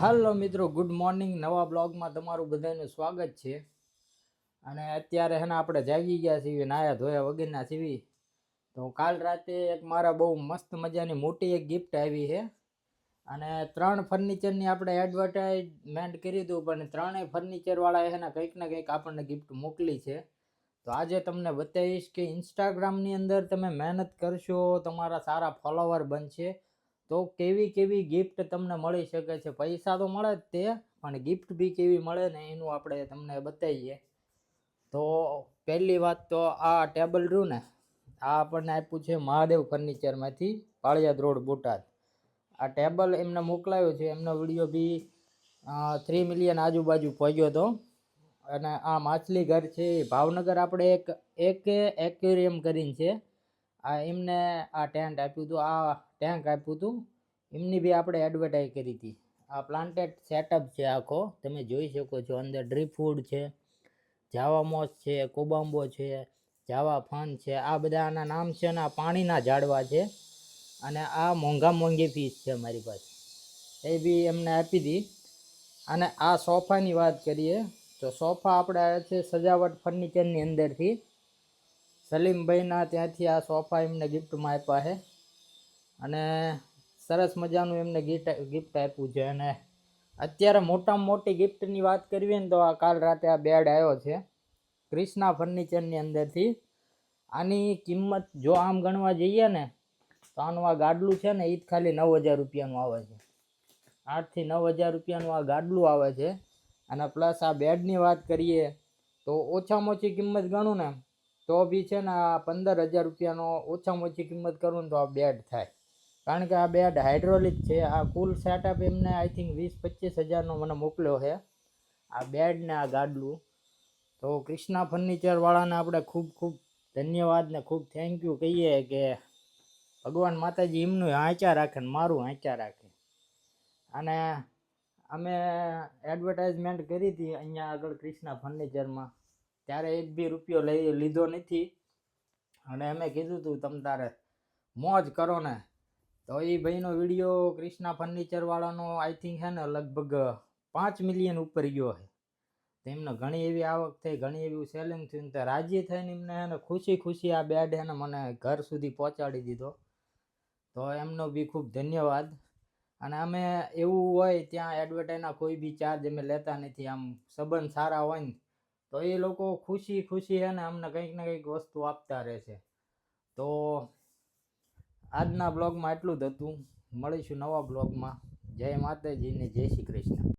હાલો મિત્રો good morning નવા બ્લોગમાં તમારું બધાનું સ્વાગત છે. અને અત્યારે હે ને આપણે જાગી ગયા છીએ, નાયા ધોયા વગરના સીવી તો કાલ રાતે એક મારા બહુ મસ્ત મજાની મોટી એક ગિફ્ટ આવી છે. અને ત્રણ ફર્નિચરની આપણે એડવર્ટાઇઝમેન્ટ કરી હતું પણ ત્રણેય ફર્નિચરવાળાએ છે ને કંઈક ને કંઈક આપણને ગિફ્ટ મોકલી છે. તો આજે તમને બતાવીશ કે ઇન્સ્ટાગ્રામની અંદર તમે મહેનત કરશો, તમારા સારા ફોલોવર બનશે. તો કેવી કેવી ગિફ્ટ તમને મળી શકે છે? પૈસા તો મળે જ તે, પણ ગિફ્ટ બી કેવી મળે ને એનું આપણે તમને બતાવીએ. તો પહેલી વાત તો આ ટેબલ રહ્યું ને, આ આપણને આપ્યું છે મહાદેવ ફર્નિચરમાંથી પાળિયાદ રોડ બોટાદ. આ ટેબલ એમને મોકલાયું છે, એમનો વીડિયો બી થ્રી મિલિયન આજુબાજુ પહોંચ્યો હતો અને આ માછલી ઘર છે ભાવનગર આપણે એક એક એક્વેરિયમ કરીને છે. આ એમને આ ટેન્ટ આપ્યું હતું, આ ટેન્ક આપ્યું હતું. એમની બી આપણે એડવર્ટાઈઝ કરી હતી. આ પ્લાન્ટેડ સેટઅપ છે આખો, તમે જોઈ શકો છો અંદર ડ્રીપ ફૂડ છે જાવા મોસ છે કોબામ્બો છે જાવા ફન છે, આ બધા આના નામ છે અને આ પાણીના ઝાડવા છે. અને આ મોંઘા મોંઘી ફીસ છે મારી પાસે. એ બી એમને આપી હતી અને આ સોફાની વાત કરીએ, તો સોફા આપણે છે સજાવટ ફર્નિચરની અંદરથી. સલીમભાઈના ત્યાંથી આ સોફા એમને ગિફ્ટમાં આપ્યા છે. અને સરસ મજાનું એમને ગિફ્ટ ગિફ્ટ આપ્યું છે. અને અત્યારે મોટામાં મોટી ગિફ્ટની વાત કરીએ ને તો આ કાલ રાતે આ બેડ આવ્યો છે. ક્રિષ્ના ફર્નિચરની અંદરથી. આની કિંમત જો આમ ગણવા જઈએ ને, તો આનું આ ગાડલું છે ને એ જ ખાલી નવ હજાર રૂપિયાનું આવે છે. આઠથી નવ હજાર રૂપિયાનું આ ગાડલું આવે છે. અને પ્લસ આ બેડની વાત કરીએ તો ઓછામાં ઓછી કિંમત ગણું ને તો બી છે ને આ પંદર હજાર રૂપિયાનો ઓછામાં ઓછી કિંમત કરું ને તો આ બેડ થાય. કારણ કે આ બેડ હાઇડ્રોલિક છે, આ કુલ સેટઅપ એમને આઈ થિંક વીસ પચીસ હજારનો મને મોકલ્યો છે. આ બેડ ને આ ગાડલું. તો ક્રિષ્ના ફર્નિચરવાળાને આપણે ખૂબ ખૂબ ધન્યવાદ ને ખૂબ થેન્ક યુ કહીએ કે ભગવાન માતાજી એમનું આંચા રાખે ને મારું આંચા રાખે. અને અમે એડવર્ટાઇઝમેન્ટ કરી હતી અહીંયા આગળ ક્રિષ્ના ફર્નિચરમાં ત્યારે એક બી રૂપિયો લઈ લીધો નથી. અને અમે કીધું હતું તમ તારે મોજ કરો ને. તો એ ભાઈનો વીડિયો ક્રિષ્ના ફર્નિચરવાળાનો આઈ થિંક છે ને, લગભગ પાંચ મિલિયન ઉપર ગયો છે તો એમને ઘણી એવી આવક થઈ, ઘણી એવી સેલિંગ થયું તો રાજી થઈને એમને એને ખુશી ખુશી આ બેડ એને મને ઘર સુધી પહોંચાડી દીધો. તો એમનો બી ખૂબ ધન્યવાદ. અને અમે એવું હોય ત્યાં એડવર્ટાઈઝના કોઈ બી ચાર્જ અમે લેતા નથી. આમ સંબંધ સારા હોય ને તો એ લોકો ખુશી ખુશી છે ને અમને કંઈક ને કંઈક વસ્તુ આપતા રહે છે. તો આજના બ્લોગમાં એટલું જ હતું. મળીશું નવા બ્લોગમાં. જય માતાજીને જય શ્રી કૃષ્ણ.